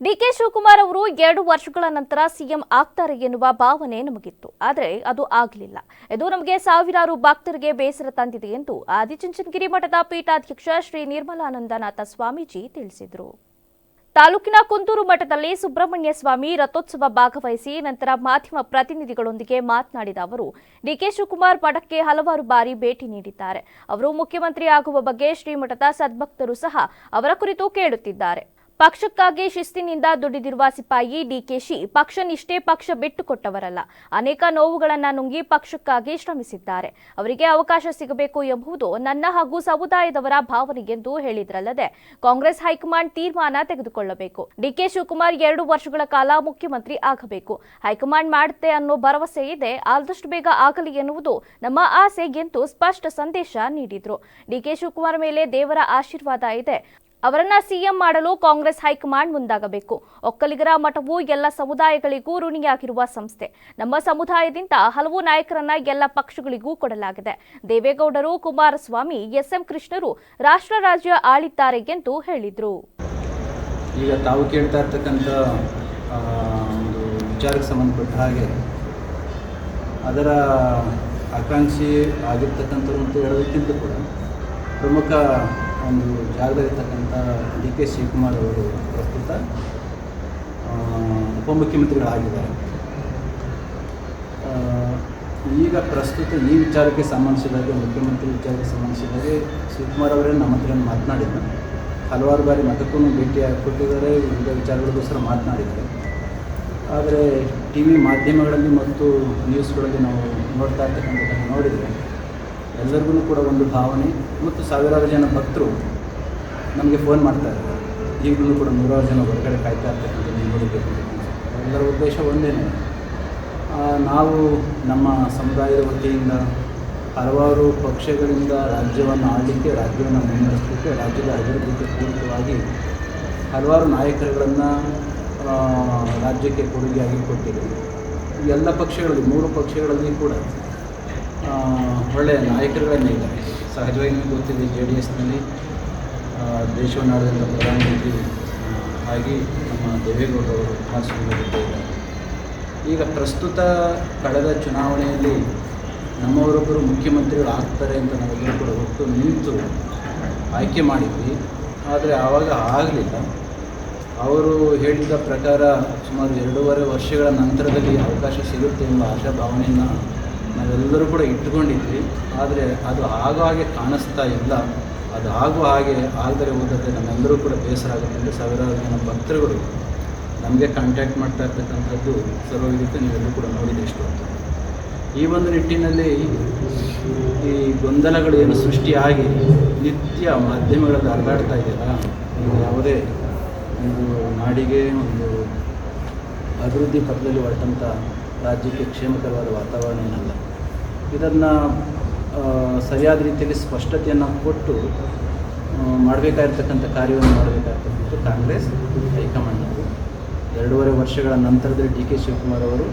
DK Shivakumar ಅವರು ಎರಡು ವರ್ಷಗಳ ನಂತರ ಸಿಎಂ ಆಗ್ತಾರೆ ಎನ್ನುವ ಭಾವನೆ ನಮಗಿತ್ತು. ಆದರೆ ಅದು ಆಗಲಿಲ್ಲ. ಇದು ನಮಗೆ ಸಾವಿರಾರು ಭಕ್ತರಿಗೆ ಬೇಸರ ತಂದಿದೆ ಎಂದು ಆದಿಚುಂಚನಗಿರಿ ಮಠದ ಪೀಠಾಧ್ಯಕ್ಷ ಶ್ರೀ ನಿರ್ಮಲಾನಂದನಾಥ ಸ್ವಾಮೀಜಿ ತಿಳಿಸಿದರು. ತಾಲೂಕಿನ ಕುಂದೂರು ಮಠದಲ್ಲಿ ಸುಬ್ರಹ್ಮಣ್ಯ ಸ್ವಾಮಿ ರಥೋತ್ಸವ ಭಾಗವಹಿಸಿ ನಂತರ ಮಾಧ್ಯಮ ಪ್ರತಿನಿಧಿಗಳೊಂದಿಗೆ ಮಾತನಾಡಿದ ಅವರು ಡಿಕೆ ಶಿವಕುಮಾರ್ ಮಠಕ್ಕೆ ಹಲವಾರು ಬಾರಿ ಭೇಟಿ ನೀಡಿದ್ದಾರೆ. ಅವರು ಮುಖ್ಯಮಂತ್ರಿ ಆಗುವ ಬಗ್ಗೆ ಶ್ರೀಮಠದ ಸದ್ಭಕ್ತರು ಸಹ ಅವರ ಕುರಿತು ಕೇಳುತ್ತಿದ್ದಾರೆ. ಪಕ್ಷಕ್ಕಾಗಿ ಶಿಸ್ತಿನಿಂದ ದುಡಿದಿರುವ ಸಿಪಾಯಿ ಡಿಕೆಶಿ ಪಕ್ಷ ನಿಷ್ಠೆ ಪಕ್ಷ ಬಿಟ್ಟುಕೊಟ್ಟವರಲ್ಲ ಅನೇಕ ನೋವುಗಳನ್ನ ನುಂಗಿ ಪಕ್ಷಕ್ಕಾಗಿ ಶ್ರಮಿಸಿದ್ದಾರೆ. ಅವರಿಗೆ ಅವಕಾಶ ಸಿಗಬೇಕು ಎಂಬುದು ನನ್ನ ಹಾಗೂ ಸಮುದಾಯದವರ ಭಾವನೆ ಎಂದು ಹೇಳಿದ್ರಲ್ಲದೆ ಕಾಂಗ್ರೆಸ್ ಹೈಕಮಾಂಡ್ ತೀರ್ಮಾನ ತೆಗೆದುಕೊಳ್ಳಬೇಕು. ಡಿಕೆ ಶಿವಕುಮಾರ್ ಎರಡು ವರ್ಷಗಳ ಕಾಲ ಮುಖ್ಯಮಂತ್ರಿ ಆಗಬೇಕು. ಹೈಕಮಾಂಡ್ ಮಾಡುತ್ತೆ ಅನ್ನೋ ಭರವಸೆ ಇದೆ. ಆದಷ್ಟು ಬೇಗ ಆಗಲಿ ಎನ್ನುವುದು ನಮ್ಮ ಆಸೆ ಎಂದು ಸ್ಪಷ್ಟ ಸಂದೇಶ ನೀಡಿದ್ರು. ಡಿಕೆ ಶಿವಕುಮಾರ್ ಮೇಲೆ ದೇವರ ಆಶೀರ್ವಾದ ಇದೆ. ಅವರನ್ನ ಸಿಎಂ ಮಾಡಲು ಕಾಂಗ್ರೆಸ್ ಹೈಕಮಾಂಡ್ ಮುಂದಾಗಬೇಕು. ಒಕ್ಕಲಿಗರ ಮಠವು ಎಲ್ಲ ಸಮುದಾಯಗಳಿಗೂ ಋಣಿಯಾಗಿರುವ ಸಂಸ್ಥೆ. ನಮ್ಮ ಸಮುದಾಯದಿಂದ ಹಲವು ನಾಯಕರನ್ನ ಎಲ್ಲ ಪಕ್ಷಗಳಿಗೂ ಕೊಡಲಾಗಿದೆ. ದೇವೇಗೌಡರು, ಕುಮಾರಸ್ವಾಮಿ, ಎಸ್ಎಂ ಕೃಷ್ಣರು ರಾಷ್ಟ್ರ ರಾಜ್ಯ ಆಳಿದ್ದಾರೆ ಎಂದು ಹೇಳಿದ್ರು. ಈಗ ತಾವು ಕೇಳ್ತಾ ಇರ್ತಕ್ಕಂಥ ಒಂದು ವಿಚಾರಕ್ಕೆ ಸಂಬಂಧಪಟ್ಟ ಹಾಗೆ ಅದರ ಆಕಾಂಕ್ಷಿ ಆಗಿರ್ತಕ್ಕಂಥ ಅಂತ ಹೇಳೋದಕ್ಕಿಂತ ಕೂಡ ಪ್ರಮುಖ ಒಂದು ಜಾಗದಲ್ಲಿರ್ತಕ್ಕಂಥ ಡಿ ಕೆ ಶಿವಕುಮಾರ್ ಅವರು ಪ್ರಸ್ತುತ ಉಪಮುಖ್ಯಮಂತ್ರಿಗಳಾಗಿದ್ದಾರೆ. ಈಗ ಪ್ರಸ್ತುತ ಈ ವಿಚಾರಕ್ಕೆ ಸಂಬಂಧಿಸಿದಾಗೆ, ಮುಖ್ಯಮಂತ್ರಿ ವಿಚಾರಕ್ಕೆ ಸಂಬಂಧಿಸಿದಾಗೆ ಶಿವಕುಮಾರ್ ಅವರೇ ನಮ್ಮ ಹತ್ರ ಮಾತನಾಡಿದ್ರು. ಹಲವಾರು ಬಾರಿ ಮತಕ್ಕೂ ಭೇಟಿ ಕೊಟ್ಟಿದ್ದಾರೆ, ವಿವಿಧ ವಿಚಾರಗಳಿಗೋಸ್ಕರ ಮಾತನಾಡಿದ್ದಾರೆ. ಆದರೆ ಟಿ ವಿ ಮಾಧ್ಯಮಗಳಲ್ಲಿ ಮತ್ತು ನ್ಯೂಸ್ಗಳಲ್ಲಿ ನಾವು ನೋಡ್ತಾ ಇರ್ತಕ್ಕಂಥದ್ದನ್ನು ನೋಡಿದರೆ ಎಲ್ಲರಿಗೂ ಕೂಡ ಒಂದು ಭಾವನೆ ಮತ್ತು ಸಾವಿರಾರು ಜನ ಭಕ್ತರು ನಮಗೆ ಫೋನ್ ಮಾಡ್ತಾ ಇದ್ದಾರೆ ಈಗಲೂ ಕೂಡ ನೂರಾರು ಜನ ಹೊರಗಡೆ ಕಾಯ್ತಾ ಇರ್ತಕ್ಕಂಥದ್ದು ನೋಡಬೇಕು. ಎಲ್ಲರ ಉದ್ದೇಶ ಒಂದೇ ನಾವು ನಮ್ಮ ಸಮುದಾಯದ ವತಿಯಿಂದ ಹಲವಾರು ಪಕ್ಷಗಳಿಂದ ರಾಜ್ಯವನ್ನು ಆಡಲಿಕ್ಕೆ ರಾಜ್ಯವನ್ನು ಮುನ್ನಡೆಸಲಿಕ್ಕೆ, ರಾಜ್ಯದ ಅಭಿವೃದ್ಧಿಗೆ ಪೂರಕವಾಗಿ ಹಲವಾರು ನಾಯಕರುಗಳನ್ನು ರಾಜ್ಯಕ್ಕೆ ಕೊಡುಗೆಯಾಗಿ ಕೊಟ್ಟಿದ್ದೀವಿ. ಎಲ್ಲ ಪಕ್ಷಗಳಲ್ಲಿ, ಮೂರು ಪಕ್ಷಗಳಲ್ಲಿ ಕೂಡ ಒಳ್ಳೆಯ ನಾಯಕರುಗಳನ್ನೇ ಇದ್ದಾರೆ. ಸಹಜವಾಗಿ ನಿಮಗೆ ಗೊತ್ತಿದೆ, ಜೆ ಡಿ ಎಸ್ನಲ್ಲಿ ದೇಶವನ್ನು ಆಡಿದಂಥ ಪ್ರಧಾನಮಂತ್ರಿ ಆಗಿ ನಮ್ಮ ದೇವೇಗೌಡರವರು ಇದ್ದಾರೆ. ಈಗ ಪ್ರಸ್ತುತ ಕಳೆದ ಚುನಾವಣೆಯಲ್ಲಿ ನಮ್ಮವರೊಬ್ಬರು ಮುಖ್ಯಮಂತ್ರಿಗಳು ಆಗ್ತಾರೆ ಅಂತ ನಾವೆಲ್ಲರೂ ಕೂಡ ಒಟ್ಟು ನಿಂತು ಆಯ್ಕೆ ಮಾಡಿದ್ವಿ. ಆದರೆ ಆವಾಗ ಆಗಲಿಲ್ಲ. ಅವರು ಹೇಳಿದ ಪ್ರಕಾರ ಸುಮಾರು ಎರಡೂವರೆ ವರ್ಷಗಳ ನಂತರದಲ್ಲಿ ಅವಕಾಶ ಸಿಗುತ್ತೆ ಎಂಬ ಆಶಾಭಾವನೆಯನ್ನು ನಾವೆಲ್ಲರೂ ಕೂಡ ಇಟ್ಟುಕೊಂಡಿದ್ವಿ. ಆದರೆ ಅದು ಆಗೋ ಹಾಗೆ ಕಾಣಿಸ್ತಾ ಇಲ್ಲ. ಅದು ಆಗುವ ಹಾಗೆ ಆಗದರೆ ಹೋದರೆ ನಮ್ಮೆಲ್ಲರೂ ಕೂಡ ಬೇಸರ ಆಗುತ್ತೆ. ಸಾವಿರಾರು ಜನ ಭಕ್ತರುಗಳು ನಮಗೆ ಕಾಂಟ್ಯಾಕ್ಟ್ ಮಾಡ್ತಾ ಇರ್ತಕ್ಕಂಥದ್ದು ಸರ್ವವಿದಿತ್ತು ನೀವೆಲ್ಲರೂ ಕೂಡ ನೋಡಿದೆ ಎಷ್ಟು ಅಂತ ಈ ಒಂದು ನಿಟ್ಟಿನಲ್ಲಿ ಈ ಗೊಂದಲಗಳು ಏನು ಸೃಷ್ಟಿಯಾಗಿ ನಿತ್ಯ ಮಾಧ್ಯಮಗಳಲ್ಲಿ ಹರಿದಾಡ್ತಾ ಇದೆಯಲ್ಲ, ನೀವು ಯಾವುದೇ ಒಂದು ನಾಡಿಗೆ ಒಂದು ಅಭಿವೃದ್ಧಿ ಪಥದಲ್ಲಿ ಹೊರಟಂಥ ರಾಜ್ಯಕ್ಕೆ ಕ್ಷೇಮಕರವಾದ ವಾತಾವರಣ ಏನಲ್ಲ. ಇದನ್ನು ಸರಿಯಾದ ರೀತಿಯಲ್ಲಿ ಸ್ಪಷ್ಟತೆಯನ್ನು ಕೊಟ್ಟು ಮಾಡಬೇಕಾಗಿರ್ತಕ್ಕಂಥ ಕಾರ್ಯವನ್ನು ಮಾಡಬೇಕಾಗಿರ್ತಕ್ಕಂಥ ಕಾಂಗ್ರೆಸ್ ಹೈಕಮಾಂಡ್ನವರು ಎರಡೂವರೆ ವರ್ಷಗಳ ನಂತರದಲ್ಲಿ ಡಿ ಕೆ ಶಿವಕುಮಾರ್ ಅವರು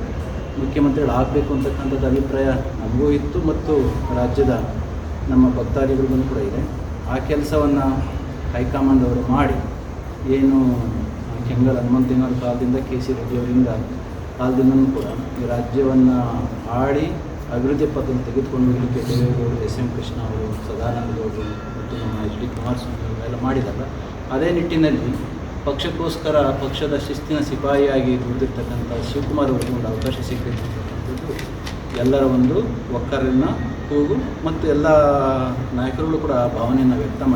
ಮುಖ್ಯಮಂತ್ರಿಗಳು ಆಗಬೇಕು ಅಂತಕ್ಕಂಥದ್ದು ಅಭಿಪ್ರಾಯ ನಮಗೂ ಇತ್ತು ಮತ್ತು ರಾಜ್ಯದ ನಮ್ಮ ಭಕ್ತಾದಿಗಳಿಗೂ ಕೂಡ ಇದೆ. ಆ ಕೆಲಸವನ್ನು ಹೈಕಮಾಂಡ್ ಅವರು ಮಾಡಿ, ಏನು, ಕೆಂಗಲ್ ಹನುಮಂತನವರ ಕಾಲದಿಂದ ಕೆ ಸಿ ರೆಡ್ಡಿ ಅವರಿಂದ ಕಾಲದಿಂದನೂ ಕೂಡ ಈ ರಾಜ್ಯವನ್ನು ಆಡಿ ಅಭಿವೃದ್ಧಿ ಪಥವನ್ನು ತೆಗೆದುಕೊಂಡು ಹೋಗಲಿಕ್ಕೆ ದೇವೇಗೌಡರು ಎಸ್ ಎಂ ಕೃಷ್ಣ ಅವರು ಸದಾನಂದಗೌಡರು ಮತ್ತು ನಮ್ಮ ಎಚ್ ಡಿ ಕುಮಾರಸ್ವಾಮಿ ಅವರೆಲ್ಲ ಮಾಡಿದಾಗ ಅದೇ ನಿಟ್ಟಿನಲ್ಲಿ ಪಕ್ಷಕ್ಕೋಸ್ಕರ ಪಕ್ಷದ ಶಿಸ್ತಿನ ಸಿಪಾಯಿಯಾಗಿ ದುಡಿದಿರ್ತಕ್ಕಂಥ ಶಿವಕುಮಾರ್ ಅವರಿಗೆ ಒಂದು ಅವಕಾಶ ಸಿಗಬೇಕಂತಕ್ಕಂಥದ್ದು ಎಲ್ಲರ ಒಂದು ಒಕ್ಕರನ್ನ ಕೂಗು ಮತ್ತು ಎಲ್ಲ ನಾಯಕರುಗಳು ಕೂಡ ಆ ಭಾವನೆಯನ್ನು ವ್ಯಕ್ತ ಮಾಡಿ